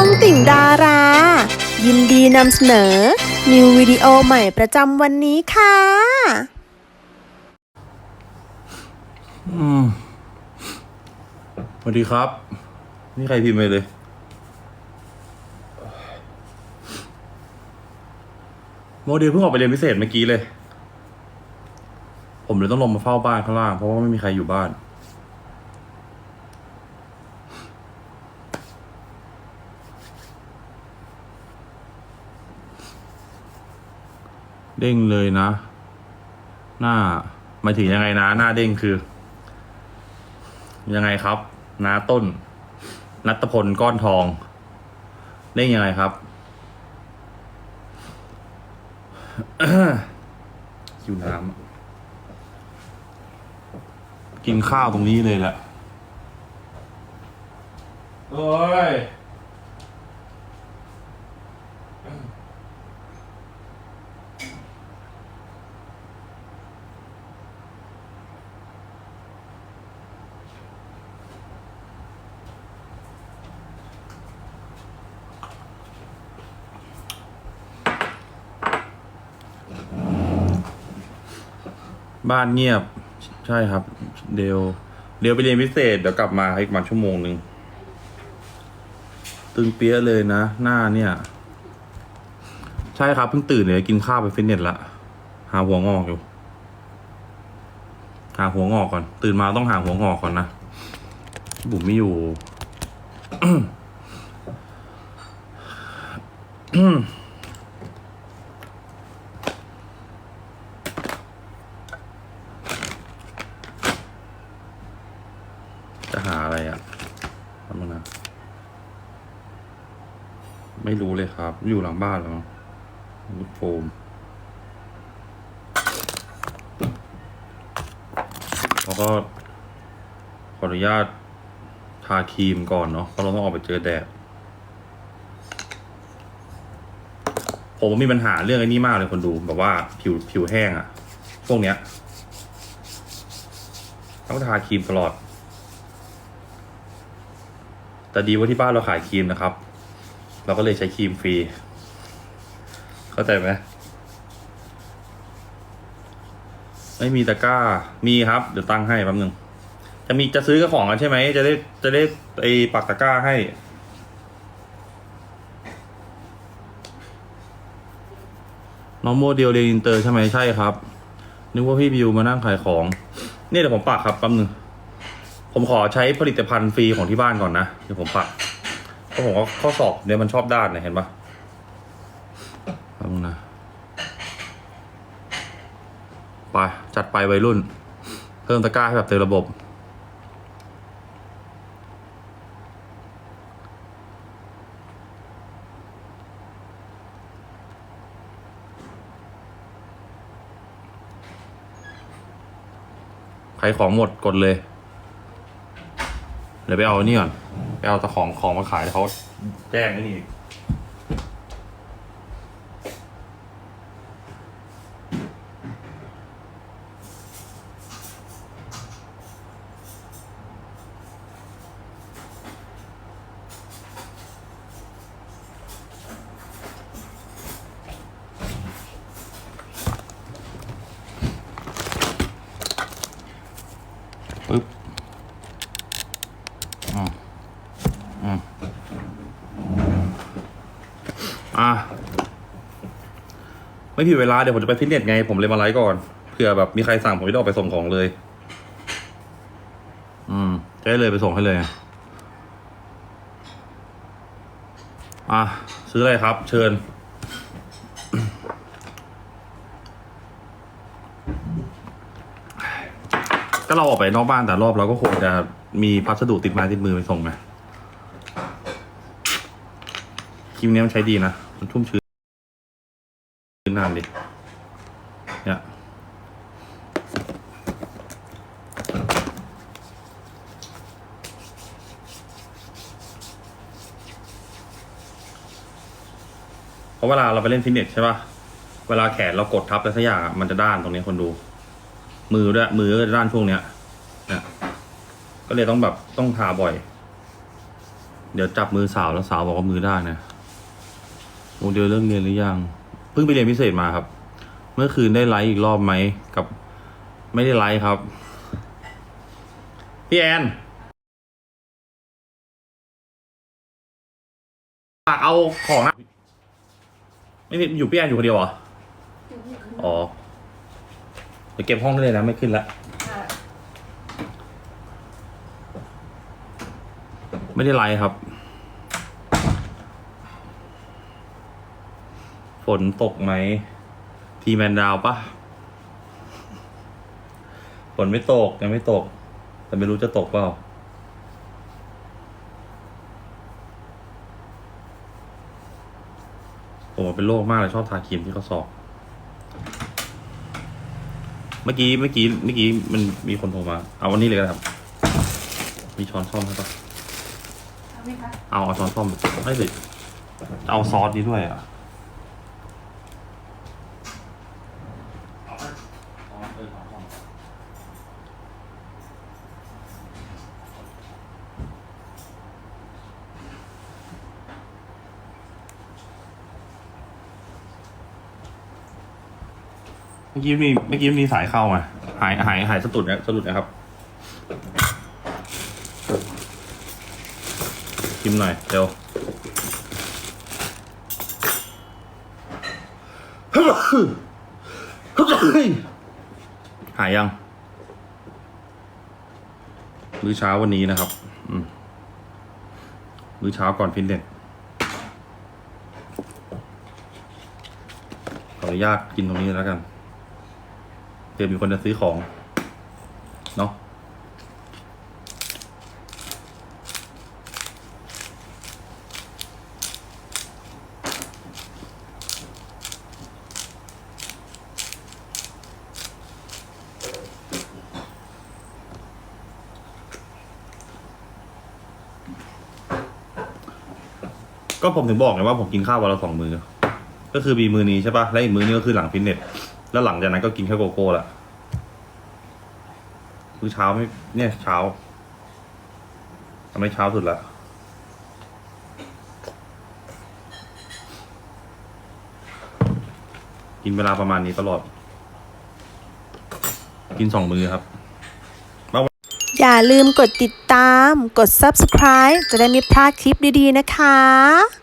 องติ่งดารา ยินดีนำเสนอ นิววิดีโอใหม่ประจำวันนี้ค่ะสวัสดีครับ นี่ใครพิมพ์ไปเลย โมเดลเพิ่งออกไปเรียนพิเศษเมื่อกี้เลย ผมเลยต้องลงมาเฝ้าบ้านข้างล่าง เพราะว่าไม่มีใครอยู่บ้าน เด้งเลยนะ หน้าหมายถึงยังไงนะ หน้าเด้งคือ ยังไงครับนาต้น นัตพลก้อนทอง เด้งยังไงครับอยู่น้ำกินข้าวตรงนี้เลยแหละโอ้ย บ้านเงียบ ใช่ครับ เดยวเดี๋ยวไปเรียนพิเศษ เดี๋ยวกลับมาให้อีกประมาณชั่วโมงหนึ่ง ตึงเปี้ยเลยนะ หน้าเนี่ย ใช่ครับเพิ่งตื่นเลยกินข้าวไปฟิตเนสละ หาหัวงอกอยู่ หาหัวงอกก่อน ตื่นมาต้องหาหัวงอกก่อนนะ บุ๋มไม่อยู่ จะหาอะไรอะ่ะทำนะ ไม่รู้เลยครับ อยู่หลังบ้านแล้วลูกโฟมแล้วก็ ขออนุญาตทาครีมก่อนเนาะเพราะเราต้องออกไปเจอแดดผมมีปัญหาเรื่องไอ้นี่มากเลยคนดูแบบว่าผิวผิวแห้งอะพวกเนี้ย ต้องทาครีมตลอด แต่ดีว่าที่บ้านเราขายครีมนะครับ เราก็เลยใช้ครีมฟรี เข้าใจไหมไม่มีตะกร้า มีครับ เดี๋ยวตั้งให้แป๊บนึง จะมีจะซื้อกระของกันใช่ไหม จะได้จะได้ไอปักตะกร้าให้ น้องโมเดลเรียนอินเตอร์ใช่ไหมใช่ครับ นึกว่าพี่บิวมานั่งขายของ เนี่ยเดี๋ยวผมปักครับแป๊บนึง ผมขอใช้ผลิตภัณฑ์ฟรีของที่บ้านก่อนนะ เดี๋ยวผมปัก เพราะผมก็ข้อสอบเนี่ยมันชอบด้านเนี่ยเห็นปะแป๊บนึงนะไป จัดไปวัยรุ่น เพิ่มตะกร้าให้แบบเต็มระบบ ใครของหมดกดเลย เดี๋ยวไปเอาอันนี่ก่อน ไปเอาแต่ของของมาขายเดี๋ยวเขาแจ้งไอ้นี่อีก ไม่ผิดเวลาเดี๋ยวผมจะไปฟิตเนสไง ผมเลยมาไลฟ์ก่อนเผื่อแบบมีใครสั่งผมจะได้ออกไปส่งของเลย อืมจะได้เลยไปส่งให้เลย อะซื้ออะไรครับ เชิญ ก็เราออกไปนอกบ้านแต่รอบเราก็คงจะมีพัสดุติดม้ติดมือไปส่งไหมครีมนี้มันใช้ดีนะ มันชุ่มชื้น นานดิเนี่ยเพราะเวลาเราไปเล่นฟิตเนสใช่ป่ะ เวลาแขนเรากดทับอะไรสักอย่างมันจะด้านตรงนี้คนดู มือด้วยมือก็จะด้านช่วงเนี้ยเนี่ยก็เลยต้องแบบต้องทาบ่อย เดี๋ยวจับมือสาวแล้วสาวบอกว่ามือได้นะโมเดลเรื่องเรียนหรือยัง เพิ่งไปเรียนพิเศษมาครับ เมื่อคืนได้ไลฟ์อีกรอบไหมกับ ไม่ได้ไลฟ์ครับ พี่แอนฝากเอาของนะไม่มีอยู่พี่แอนอยู่คนเดียวเหรออ๋อเดี๋ยวเก็บห้องได้เลยนะไม่ขึ้นละไม่ได้ไลฟ์ครับ ฝนตกไหม ทีแมนดาวปะฝนไม่ตก ยังไม่ตก แต่ไม่รู้จะตกเปล่าผมเป็นโรคมากเลยชอบทาครีมที่เขาสอบ เมื่อกี้เมื่อกี้เมื่อกี้มันมีคนโทรมา เอาวันนี้เลยก็ได้ครับ มีช้อนซ่อมใช่ปะเอาไหมคะเอาเอาช้อนซ่อมไม่สิเอาซอสนี้ด้วยอะ เมื่อกี้มีเมื่อกี้มีสายเข้ามาหายหายหายสะดุดนะสะดุดนะครับชิมหน่อยเดี๋ยวหายยังมื้อเช้าวันนี้นะครับ อืมมื้อเช้าก่อนฟิตเนสขออนุญาตกินตรงนี้แล้วกัน เดี๋ยวมีคนจะซื้อของ เนาะก็ผมถึงบอกไงว่าผมกินข้าววันละสองมือก็คือมีมือนี้ใช่ปะและอีกมือนี้ก็คือหลังฟิตเนส แล้วหลังจากนั้นก็กินแค่โกโก้ละคือเช้าไม่เนี่ยเช้าทำไมเช้าสุดละกินเวลาประมาณนี้ตลอด กินสองมือครับ อย่าลืมกดติดตาม กด subscribe จะได้ไม่พลาดคลิปดีๆนะคะ